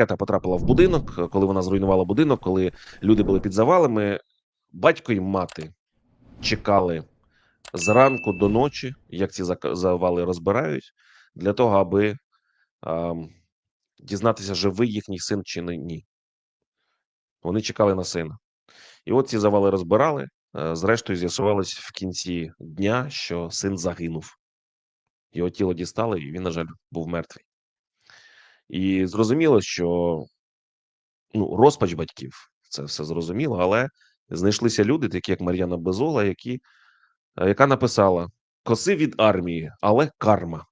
ракета потрапила в будинок, коли вона зруйнувала будинок, коли люди були під завалами, батько і мати чекали зранку до ночі, як ці завали розбирають, для того, аби ам, дізнатися, живий їхній син чи ні. Вони чекали на сина. І от ці завали розбирали. е, Зрештою, з'ясувалось в кінці дня, що син загинув. Його тіло дістали, і він, на жаль, був мертвий. І зрозуміло, що ну, розпач батьків, це все зрозуміло, але знайшлися люди, такі як Мар'яна Безола, які, е, яка написала: коси від армії, але карма.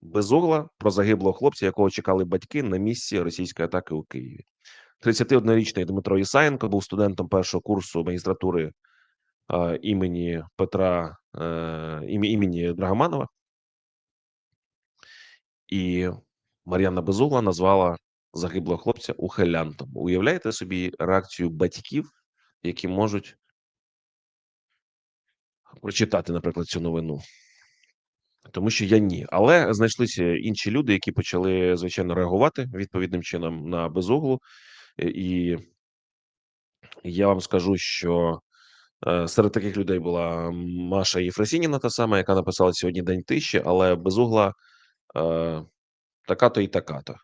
Безогла про загиблого хлопця, якого чекали батьки на місці російської атаки у Києві. 31-річний Дмитро Ісаєнко був студентом першого курсу магістратури е, імені Петра е, імені Драгоманова. І Мар'яна Безугла назвала загиблого хлопця ухилянтом. Уявляєте собі реакцію батьків, які можуть прочитати, наприклад, цю новину? Тому що я ні. Але знайшлися інші люди, які почали, звичайно, реагувати відповідним чином на безуглу. І я вам скажу, що е, серед таких людей була Маша Єфросініна, та сама, яка написала сьогодні День тиші, але безугла така-то і така-то.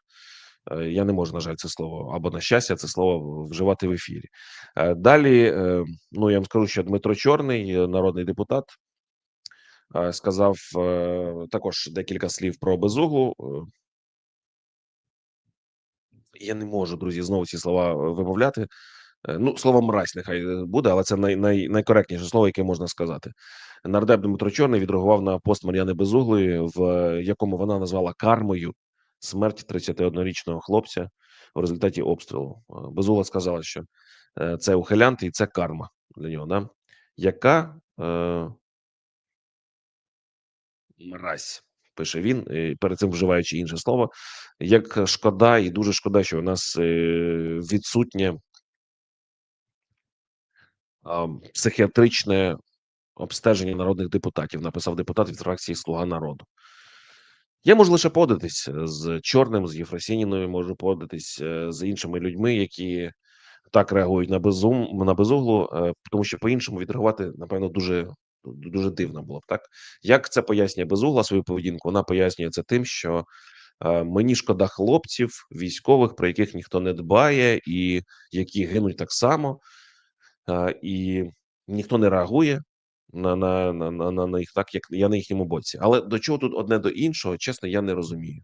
Е, Я не можу, на жаль, це слово або на щастя, це слово вживати в ефірі. Е, Далі, е, ну я вам скажу, що Дмитро Чорний, е, народний депутат, е, сказав е, також декілька слів про безуглу. Е, Я не можу, друзі, знову ці слова е, вимовляти. Е, Ну, слово мразь нехай е, буде, але це най, най, найкоректніше слово, яке можна сказати. Нардеп Дмитро Чорний відреагував на пост Мар'яни Безуглої, в якому вона назвала кармою смерть 31-річного хлопця в результаті обстрілу. Е, Безугла сказала, що це ухилянт і це карма для нього. Да? Яка е, мразь, пише він, перед цим вживаючи інше слово. Як шкода, і дуже шкода, що у нас відсутнє психіатричне обстеження народних депутатів, написав депутат від фракції Слуга народу. Я можу лише погодитись з Чорним, з Єфросініною, можу погодитись е, з іншими людьми, які так реагують на безум на безуглу, е, тому що по-іншому відреагувати, напевно, дуже дуже дивно було б так. Як це пояснює безугла свою поведінку? Вона пояснює це тим, що е, мені шкода хлопців, військових, про яких ніхто не дбає, і які гинуть так само, е, і ніхто не реагує на, на, на, на, на, на їх так, як я на їхньому боці. Але до чого тут одне до іншого, чесно, я не розумію.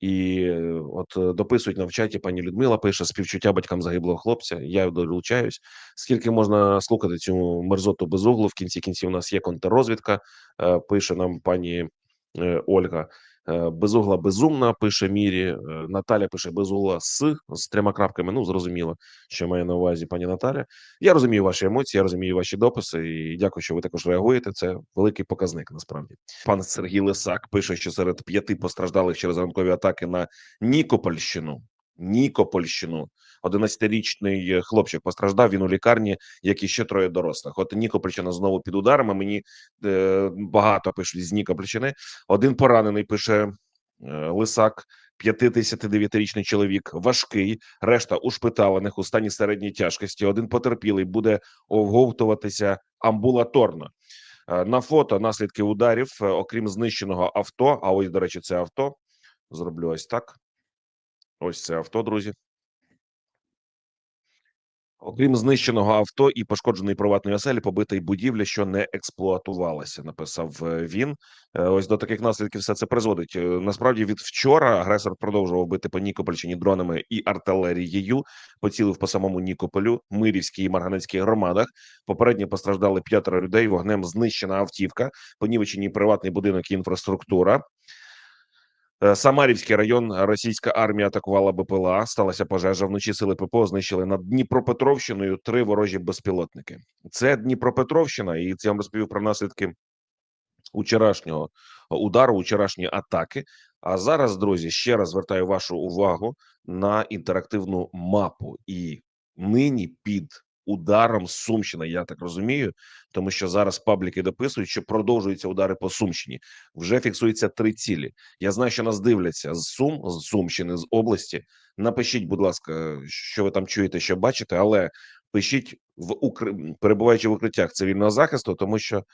І е, от е, дописують нам в чаті, пані Людмила пише співчуття батькам загиблого хлопця. Я долучаюсь. Скільки можна слухати цю мерзоту без углу? В кінці кінців у нас є контррозвідка. е, Пише нам пані Ольга. Е, Безугла безумна, пише Мірі. Е, Наталя пише безугла з з трьома крапками. Ну зрозуміло, що має на увазі пані Наталя. Я розумію ваші емоції, я розумію ваші дописи. І дякую, що ви також реагуєте. Це великий показник. Насправді, пан Сергій Лисак пише, що серед п'яти постраждалих через ранкові атаки на Нікопольщину. Нікопольщину, 11-річний хлопчик постраждав. Він у лікарні, як і ще троє дорослих. От Нікопольщина знову під ударами. Мені е, багато пишуть з Нікопольщини. Один поранений пише е, Лисак, 59-річний чоловік, важкий. Решта ушпиталених у стані середньої тяжкості. Один потерпілий буде оговтуватися амбулаторно. Е, На фото наслідки ударів, е, окрім знищеного авто. А ось, до речі, це авто. Зроблю ось так. Ось це авто, друзі. Окрім знищеного авто і пошкодженої приватної оселі, побита й будівля, що не експлуатувалася, написав е, він. Е, Ось до таких наслідків все це призводить. Е, Насправді, від вчора агресор продовжував бити по Нікопольщині дронами і артилерією. Поцілив по самому Нікополю, Мирівській і Марганецькій громадах. Попередньо постраждали п'ятеро людей. Вогнем знищена автівка, понівечені приватний будинок і інфраструктура. Е, Самарівський район російська армія атакувала БПЛА. Сталася пожежа. Вночі сили ППО знищили над Дніпропетровщиною три ворожі безпілотники. Це Дніпропетровщина, і це я вам розповів про наслідки вчорашнього удару, вчорашньої атаки. А зараз, друзі, ще раз звертаю вашу увагу на інтерактивну мапу. І нині під ударом Сумщина. Я так розумію, тому що зараз пабліки дописують, що продовжуються удари по Сумщині. Вже фіксується три цілі. Я знаю, що нас дивляться з Сум, з Сумщини, з області. Напишіть, будь ласка, що ви там чуєте, що бачите, але пишіть в укр... перебуваючи в укриттях цивільного захисту, тому що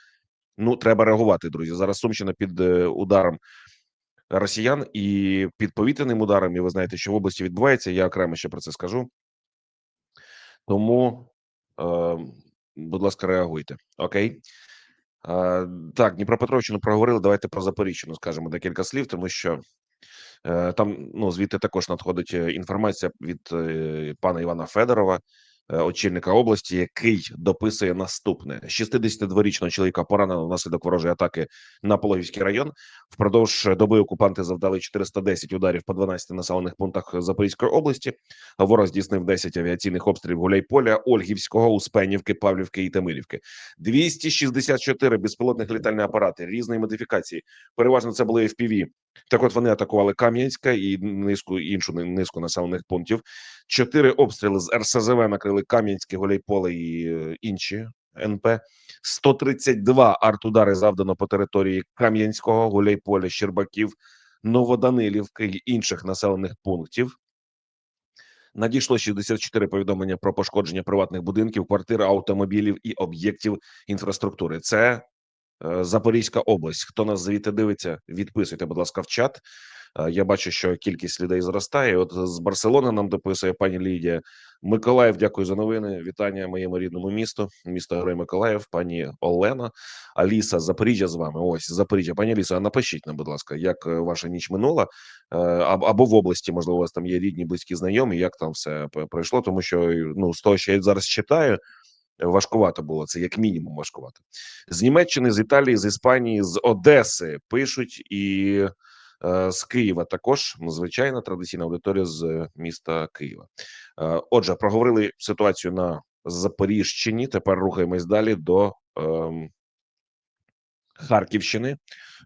ну треба реагувати, друзі. Зараз Сумщина під е, ударом росіян і під повітряним ударом. І ви знаєте, що в області відбувається. Я окремо ще про це скажу. Тому, будь ласка, реагуйте. Окей. Е, так, Дніпропетровщину проговорили. Давайте про Запоріжчину скажемо декілька слів, тому що е, там ну звідти також надходить е, інформація від е, пана Івана Федорова, е, очільника області, який дописує наступне: 62-річного чоловіка поранено внаслідок ворожої атаки на Пологівський район. Впродовж доби окупанти завдали 410 ударів по 12 населених пунктах Запорізької області. Ворог здійснив 10 авіаційних обстрілів Гуляйполя, Ольгівського, Успенівки, Павлівки і Тамирівки. 264 безпілотних літальні апарати різної модифікації. Переважно це були FPV. Так, от вони атакували Кам'янська і низку іншу низку населених пунктів. Чотири обстріли з РСЗВ накрили Кам'янське, Гуляйполе і е, інші НП. 132 артудари завдано по території Кам'янського, Гуляйполя, Щербаків, Новоданилівки і інших населених пунктів. Надійшло 64 повідомлення про пошкодження приватних будинків, квартир, автомобілів і об'єктів інфраструктури. Це Запорізька область. Хто нас звідти дивиться, відписуйте, будь ласка, в чат. Е, Я бачу, що кількість людей зростає. От з Барселони нам дописує пані Лідія. Миколаїв, дякую за новини. Вітання моєму рідному місту, місто Герой Миколаїв, пані Олена, Аліса, Запоріжжя з вами. Ось Запоріжжя. Пані Аліса, напишіть нам, будь ласка, як е, ваша ніч минула, Е, або в області, можливо, у вас там є рідні, близькі знайомі. Як там все пройшло? Тому що ну з того, що я зараз читаю. Важкувато було це, як мінімум, важкувато з Німеччини, з Італії, з Іспанії, з Одеси пишуть і е, з Києва також звичайна традиційна аудиторія з міста Києва. Е, отже, проговорили ситуацію на Запоріжчині. Тепер рухаємось далі до ем, Харківщини.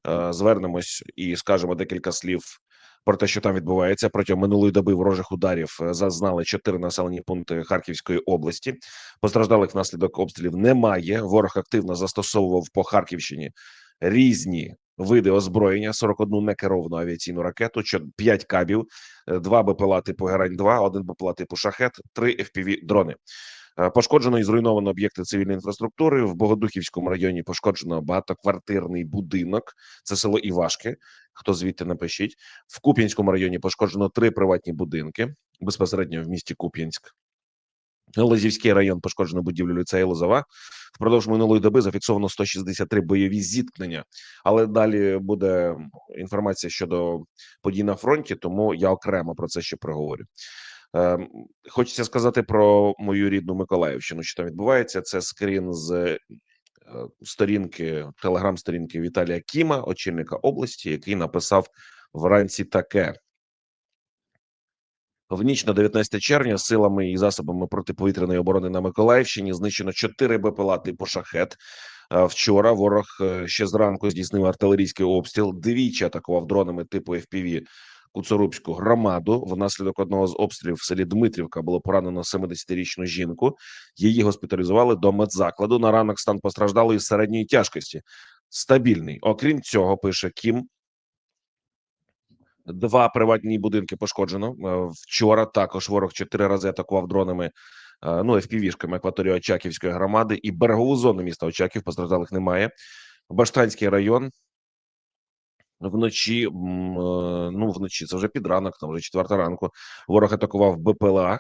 Е, звернемось і скажемо декілька слів про те, що там відбувається. Протягом минулої доби ворожих ударів е, зазнали чотири населені пункти Харківської області. Постраждалих внаслідок обстрілів немає. Ворог активно застосовував по Харківщині різні види озброєння: 41 некеровану авіаційну ракету, 5 кабів, 2 БПЛА типу Герань 2 1 БПЛА типу Шахет, 3 FPV дрони. Е, Пошкоджено і зруйновано об'єкти цивільної інфраструктури в Богодухівському районі. Пошкоджено багатоквартирний будинок. Це село Івашки. Хто звідти напишіть в Куп'янському районі? Пошкоджено три приватні будинки безпосередньо в місті Куп'янськ. Лозівський район пошкоджено будівлю ліцею Лозова. Впродовж минулої доби зафіксовано 163 бойові зіткнення. Але далі буде інформація щодо подій на фронті, тому я окремо про це ще проговорю. Ем, Хочеться сказати про мою рідну Миколаївщину. Що там відбувається? Це скрін з е, сторінки телеграм-сторінки Віталія Кіма, очільника області, який написав вранці таке. В ніч на 19 червня силами і засобами протиповітряної оборони на Миколаївщині знищено 4 БПЛА типу шахет. Е, Вчора ворог е, ще зранку здійснив артилерійський обстріл. Двічі атакував дронами типу FPV Куцурубську громаду. Внаслідок одного з обстрілів в селі Дмитрівка було поранено 70-річну жінку. Її госпіталізували до медзакладу. На ранок стан постраждалої середньої тяжкості. Стабільний. Окрім цього, пише Кім. Два приватні будинки пошкоджено. Е, Вчора також ворог чотири рази атакував дронами, е, ну FPV-шками акваторію Очаківської громади і берегову зону міста Очаків. Постраждалих немає. Баштанський район вночі. е, Ну вночі це вже під ранок, там вже четверта ранку. Ворог атакував БПЛА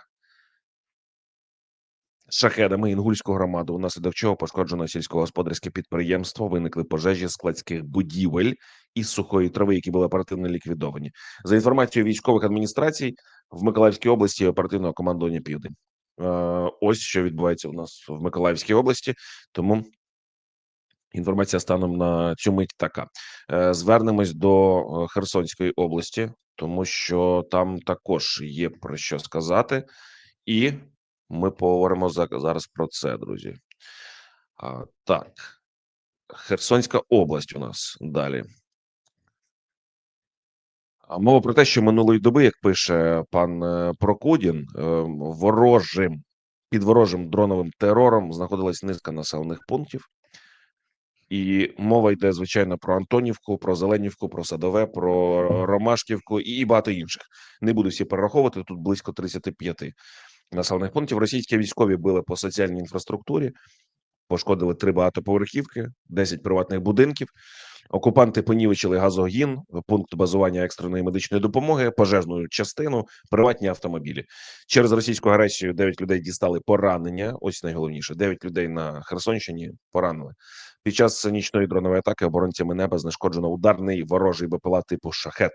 шахедами інгульську громаду, внаслідок чого пошкоджено сільськогосподарське підприємство. Виникли пожежі складських будівель із сухої трави, які були оперативно ліквідовані. За інформацією військових адміністрацій в Миколаївській області оперативного командування Південь. Е, Ось що відбувається у нас в Миколаївській області. Тому інформація станом на цю мить така. Е, Звернемось до е, Херсонської області, тому що там також є про що сказати, і ми поговоримо зараз про це, друзі. Так, Херсонська область у нас далі. Мова про те, що минулої доби, як пише пан е, Прокудін, ворожим Під ворожим дроновим терором знаходилась низка населених пунктів. І мова йде, звичайно, про Антонівку, про Зеленівку, про Садове, про Ромашківку і багато інших. Не буду всі перераховувати. Тут близько 35 населених пунктів. Російські військові били по соціальній інфраструктурі, пошкодили три багатоповерхівки, 10 приватних будинків. Окупанти понівечили газогін, пункт базування екстреної медичної допомоги, пожежну частину, приватні автомобілі. Через російську агресію 9 людей дістали поранення. Ось найголовніше: 9 людей на Херсонщині поранили. Під час нічної дронової атаки оборонцями неба знешкоджено ударний ворожий БПЛА типу шахет.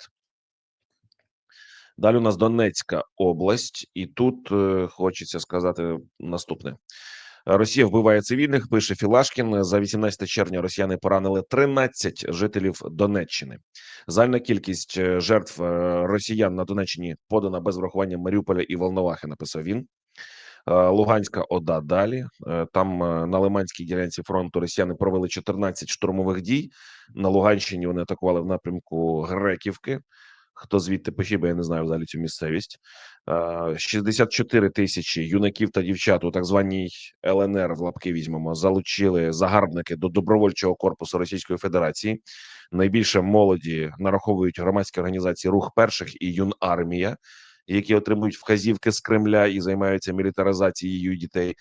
Далі у нас Донецька область, і тут е, хочеться сказати наступне: Росія вбиває цивільних. Пише Філашкін. За 18 червня росіяни поранили 13 жителів Донеччини. Загальна кількість е, жертв е, росіян на Донеччині подана без врахування Маріуполя і Волновахи. Написав він. Е, Луганська ОДА далі. Там на Лиманській ділянці фронту росіяни провели 14 штурмових дій. На Луганщині вони атакували в напрямку Греківки. Хто звідти пишіть, бо я не знаю взагалі цю місцевість. Е, 64 тисячі юнаків та дівчат у так званій ЛНР в лапки візьмемо, залучили загарбники до добровольчого корпусу Російської Федерації. Найбільше молоді нараховують громадські організації Рух перших і Юнармія, які отримують вказівки з Кремля і займаються мілітаризацією дітей.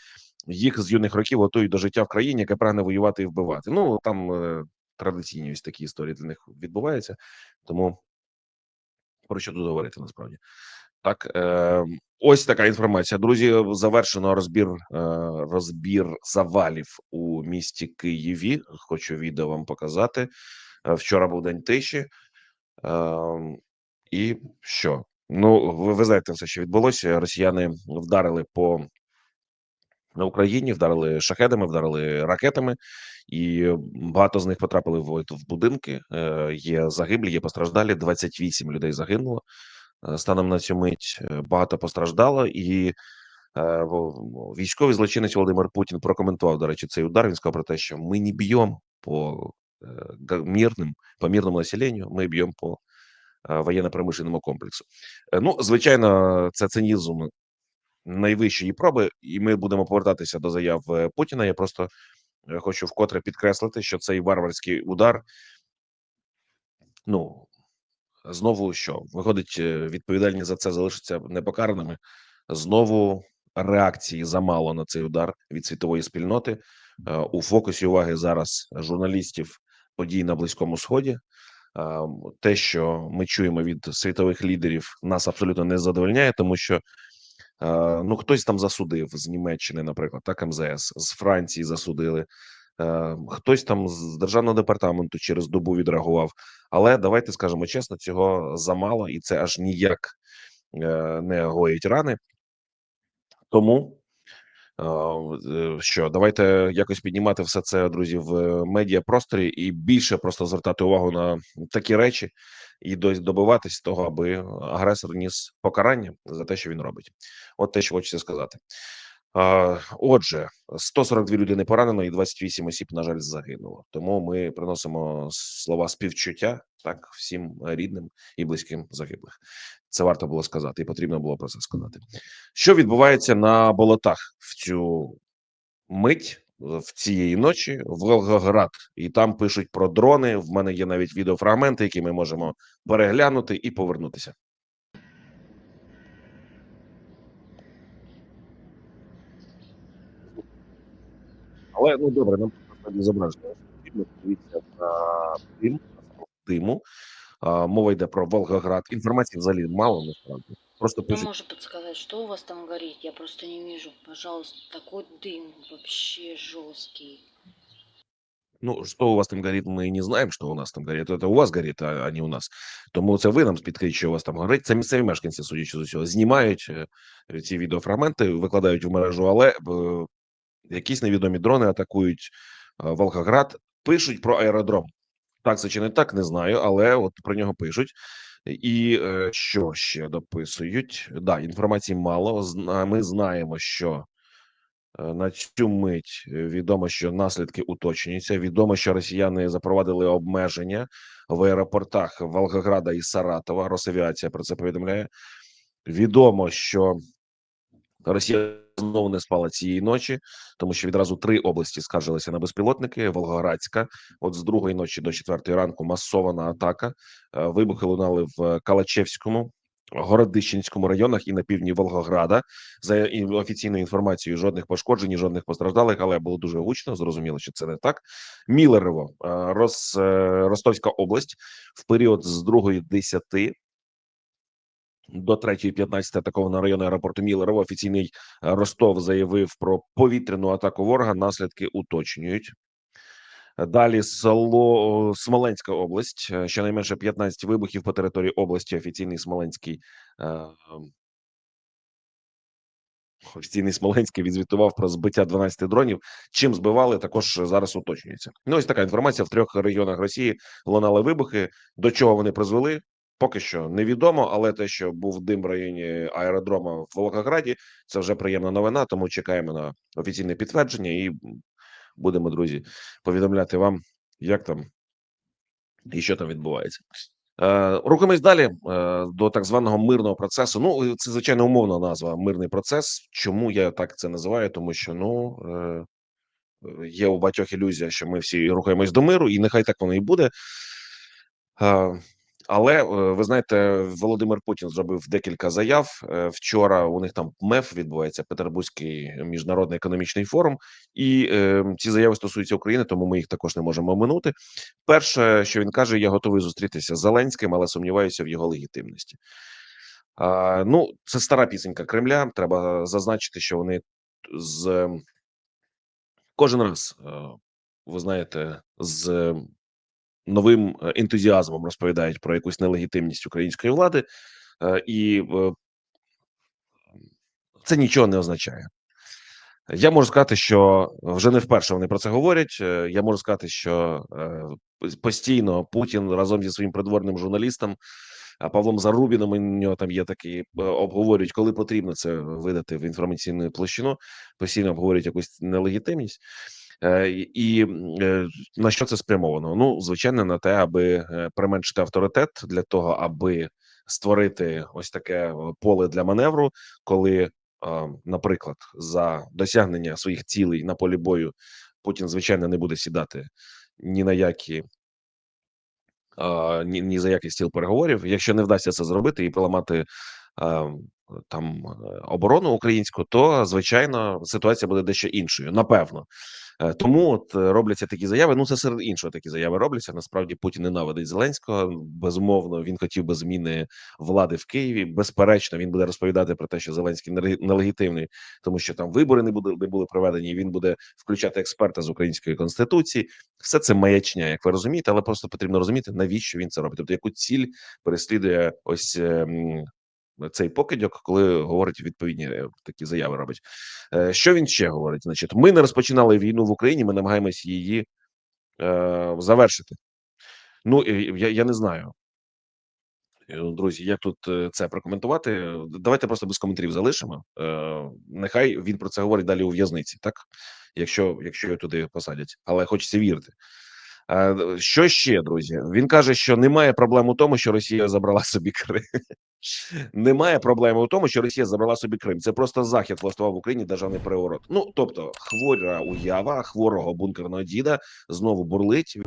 Їх з юних років готують до життя в країні, яка прагне воювати і вбивати. Ну там е, традиційні ось такі історії для них відбуваються. Тому про що тут говорити насправді так. Е, ось така інформація. Друзі. Завершено розбір е, розбір завалів у місті Києві. Хочу відео вам показати. Е, Вчора був день тиші. Е, і що? Ну, ви, ви знаєте все, що відбулося. Росіяни вдарили по на Україні, вдарили шахедами, вдарили ракетами, і багато з них потрапили в, в будинки. Е, є загиблі, є постраждалі. 28 людей загинуло. Е, Станом на цю мить е, багато постраждало, і військовий злочинець Володимир Путін прокоментував, до речі, цей удар. Він сказав про те, що ми не б'ємо по мирним, по мирному населенню, ми б'ємо по воєнно-промишленому комплексу. Ну, звичайно, це цинізм найвищої проби, і ми будемо повертатися до заяв е, Путіна. Я просто е, хочу вкотре підкреслити, що цей варварський удар. Ну знову що виходить, е, відповідальні за це залишаться непокараними. Знову реакції замало на цей удар від світової спільноти. У фокусі уваги зараз журналістів подій на близькому сході. Те, що ми чуємо від світових лідерів, нас абсолютно не задовольняє, тому що ну хтось там засудив з Німеччини, наприклад, так МЗС з Франції засудили. Е, Хтось там з державного департаменту через добу відреагував. Але давайте скажемо чесно, цього замало, і це аж ніяк е, не гоїть рани. Тому е, е, що давайте якось піднімати все це, друзі, в е, медіапросторі і більше просто звертати увагу на такі речі і до- добиватись того, аби агресор ніс покарання за те, що він робить. От те, що хочеться сказати. Отже, 142 людини поранено і 28 осіб, на жаль, загинуло. Тому ми приносимо слова співчуття так всім рідним і близьким загиблих. Це варто було сказати, і потрібно було про це сказати. Що відбувається на болотах в цю мить в цієї ночі в Волгоград, і там пишуть про дрони. В мене є навіть відеофрагменти, які ми можемо переглянути і повернутися. Але ну добре, нам насправді зображення подивитися на дим диму. А, мова йде про Волгоград. Інформації взагалі мало насправді. Просто пишуть может подсказать, что у вас там горит? Я просто не вижу. Пожалуйста, такой дым вообще жесткий. Ну, что у вас там горит, мы не знаємо, що у нас там горить. Це у вас горить, а, а не у нас. Тому це ви нам підкажіть, що у вас там горить. Це місцеві мешканці, судячи з усього, знімають е, ці відеофрагменти, викладають в мережу, але е, якісь невідомі дрони атакують е, Волгоград. Пишуть про аеродром. Так, це чи не так, не знаю, але от про нього пишуть. І е, що ще дописують? Да, інформації мало. Ми знаємо, що Е, На цю мить відомо, що наслідки уточнюються. Відомо, що росіяни запровадили обмеження в аеропортах Волгограда і Саратова. Росавіація про це повідомляє. Відомо, що Росія знову не спала цієї ночі, тому що відразу три області скаржилися на безпілотники. Волгоградська, от з другої ночі до четвертої ранку масована атака. Е, Вибухи лунали в Калачевському, Городищенському районах і на півдні Волгограда. За офіційною інформацією, жодних пошкоджень, жодних постраждалих, але було дуже гучно. Зрозуміло, що це не так. Мілерово, е, Рос, е, Ростовська область в період з 2.10 до 3.15 атаковано район аеропорту Мілерово. Офіційний е, Ростов заявив про повітряну атаку ворога. Наслідки уточнюють. Далі село Смоленська область. Е, Щонайменше 15 вибухів по території області. Офіційний Смоленський е, офіційний Смоленський відзвітував про збиття 12 дронів. Чим збивали, також зараз уточнюється. Ну ось така інформація в трьох регіонах Росії лунали вибухи. До чого вони призвели? Поки що невідомо, але те, що був дим в районі аеродрома в Волгограді, це вже приємна новина. Тому чекаємо на офіційне підтвердження і будемо, друзі, повідомляти вам, як там і що там відбувається. Е, рухаємось далі е, до так званого мирного процесу. Ну це звичайно умовна назва мирний процес. Чому я так це називаю? Тому що ну е, є у багатьох ілюзія, що ми всі рухаємось до миру, і нехай так воно і буде. Але е, ви знаєте, Володимир Путін зробив декілька заяв. Е, Вчора у них там МЕФ відбувається Петербурзький міжнародний економічний форум, і е, ці заяви стосуються України, тому ми їх також не можемо оминути. Перше, що він каже, я готовий зустрітися з Зеленським, але сумніваюся в його легітимності. А, ну, це стара пісенька Кремля. Треба зазначити, що вони з кожен раз, е, ви знаєте, з новим е, ентузіазмом розповідають про якусь нелегітимність української влади, е, і е, це нічого не означає. Я можу сказати, що вже не вперше вони про це говорять. Я можу сказати, що постійно Путін разом зі своїм придворним журналістом Павлом Зарубіном, у нього там є такі обговорюють, коли потрібно це видати в інформаційну площину. Постійно обговорюють якусь нелегітимність. Е, І е, на що це спрямовано? Ну, звичайно, на те, аби е, применшити авторитет для того, аби створити ось таке е, поле для маневру, коли наприклад, за досягнення своїх цілей на полі бою Путін, звичайно, не буде сідати ні на які ні, ні за який стіл переговорів. Якщо не вдасться це зробити і поламати а, там е, оборону українську, то звичайно ситуація буде дещо іншою. Напевно. Е, Тому от е, робляться такі заяви. Ну це серед іншого такі заяви робляться. Насправді Путін ненавидить Зеленського. Безумовно, він хотів би зміни влади в Києві. Безперечно, він буде розповідати про те, що Зеленський нелегітимний, тому що там вибори не буде не були проведені. Він буде включати експерта з української конституції. Все це маячня, як ви розумієте, але просто потрібно розуміти, навіщо він це робить. Тобто, яку ціль переслідує ось. Цей покидьок, коли говорить відповідні е, такі заяви, робить. Е, Що він ще говорить? Значить, ми не розпочинали війну в Україні, ми намагаємось її е, завершити. Ну я, я не знаю, Е, друзі, як тут це прокоментувати? Давайте просто без коментарів залишимо. Е, Нехай він про це говорить далі у в'язниці, так якщо якщо його туди посадять, але хочеться вірити. Е, Що ще, друзі? Він каже, що немає проблем у тому, що Росія забрала собі Крим. Немає проблеми у тому, що Росія забрала собі Крим. Це просто захід влаштував в Україні державний переворот. Ну тобто, хвора уява хворого бункерного діда знову бурлить.